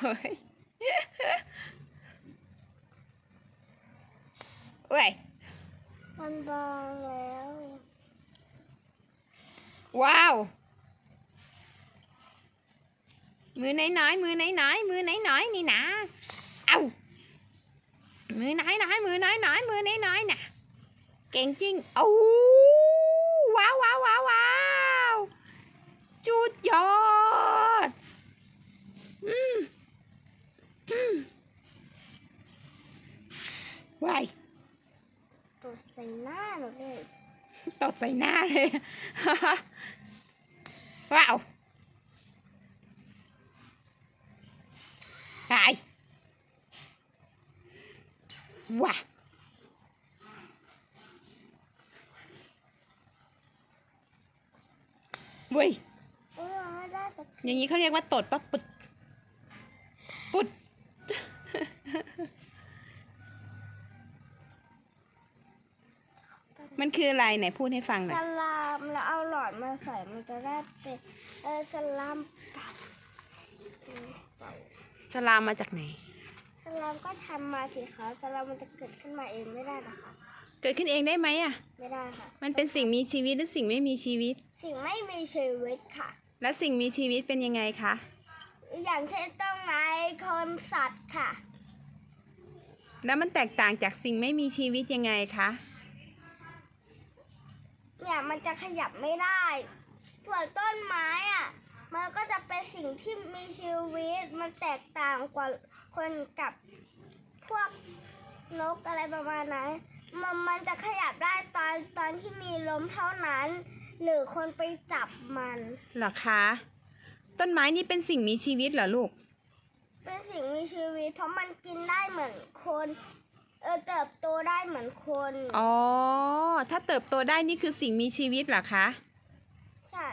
เฮ้ยเว้ยมันบางแล้วว้าวมือน้อยๆมือน้อยๆมือน้อยๆนี่นะเอามือน้อยๆมือน้อยๆมือน้อยๆน่ะ เก่งจริงโอ้ว้าวว้าวว้าวว้าวจุดยอดอืมอืม ว้ายตัวใส่หน้าหนูเลยตดใส่หน้าเลย ว้าวหายว้าเว้ยเออไม่ได้แต่อย่างนี้เขาเรียกว่าตดปะปุดปุด มันคืออะไรไหนพูดให้ฟังหน่สอยลามแล้วเอาหลอดมาใส่มันจะได้เป็นเออสลามเป่าอืมเป่าสลามมาจากไหน สลามก็ทำมาสิคะสลามมันจะเกิดขึ้นมาเองไม่ได้นะคะ เกิดขึ้นเองได้ไหมอะ ไม่ได้ค่ะ มันเป็นสิ่งมีชีวิตหรือสิ่งไม่มีชีวิต สิ่งไม่มีชีวิตค่ะ แล้วสิ่งมีชีวิตเป็นยังไงคะ อย่างเช่นต้นไม้คนสัตว์ค่ะ แล้วมันแตกต่างจากสิ่งไม่มีชีวิตยังไงคะ เนี่ยมันจะขยับไม่ได้ ส่วนต้นไม้อะ มันก็จะเป็นสิ่งที่มีชีวิต มันแตกต่างกว่าคนกับพวกนกอะไรประมาณนั้น มันมันจะขยับได้ตอนตอนที่มีลมเท่านั้น หรือคนไปจับมัน เหรอคะ ต้นไม้นี่เป็นสิ่งมีชีวิตเหรอลูก เป็นสิ่งมีชีวิต เพราะมันกินได้เหมือนคน เออเติบโตได้เหมือนคน อ๋อ ถ้าเติบโตได้นี่คือสิ่งมีชีวิตเหรอคะ ใช่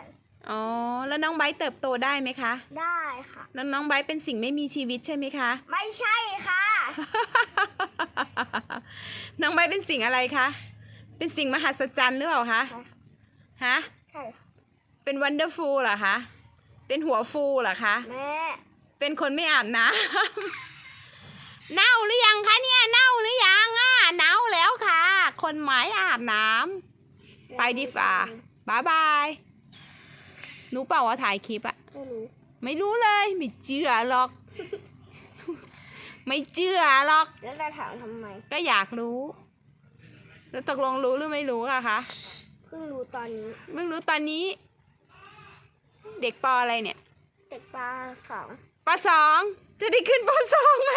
อ๋อ แล้วน้องไบร์ทเติบโตได้ไหมคะ ได้ค่ะ แล้วน้องไบร์ทเป็นสิ่งไม่มีชีวิตใช่ไหมคะ ไม่ใช่ค่ะ น้องไบร์ทเป็นสิ่งอะไรคะ เป็นสิ่งมหัศจรรย์หรือเปล่าคะ ฮะ ใช่ค่ะเป็นวันเดอร์ฟูลเหรอคะ เป็นหัวฟูเหรอคะ แม่ เป็นคนไม่อาบน้ำ เน่าหรือยังคะเนี่ย เน่าหรือยังอะ เน่าแล้ว ค่ะคนหมายอาบน้ำไปดีฝ่าบายบายหนูเปล่าว่าถ่ายคลิปอะไม่รู้ไม่รู้เลยไม่เชื่อหรอก ไม่เชื่อหรอกแล้วจะถามทำไม ก็อยากรู้ แล้วตกลงรู้หรือไม่รู้อะคะเพิ่งรู้ตอนนี้เพิ่งรู้ตอนนี้ เด็กปออะไรเนี่ย เด็กปลาสองปสองจะได้ขึ้นปสองไหม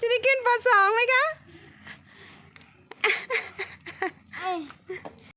จะได้ขึ้นปสองไหมคะ 哎。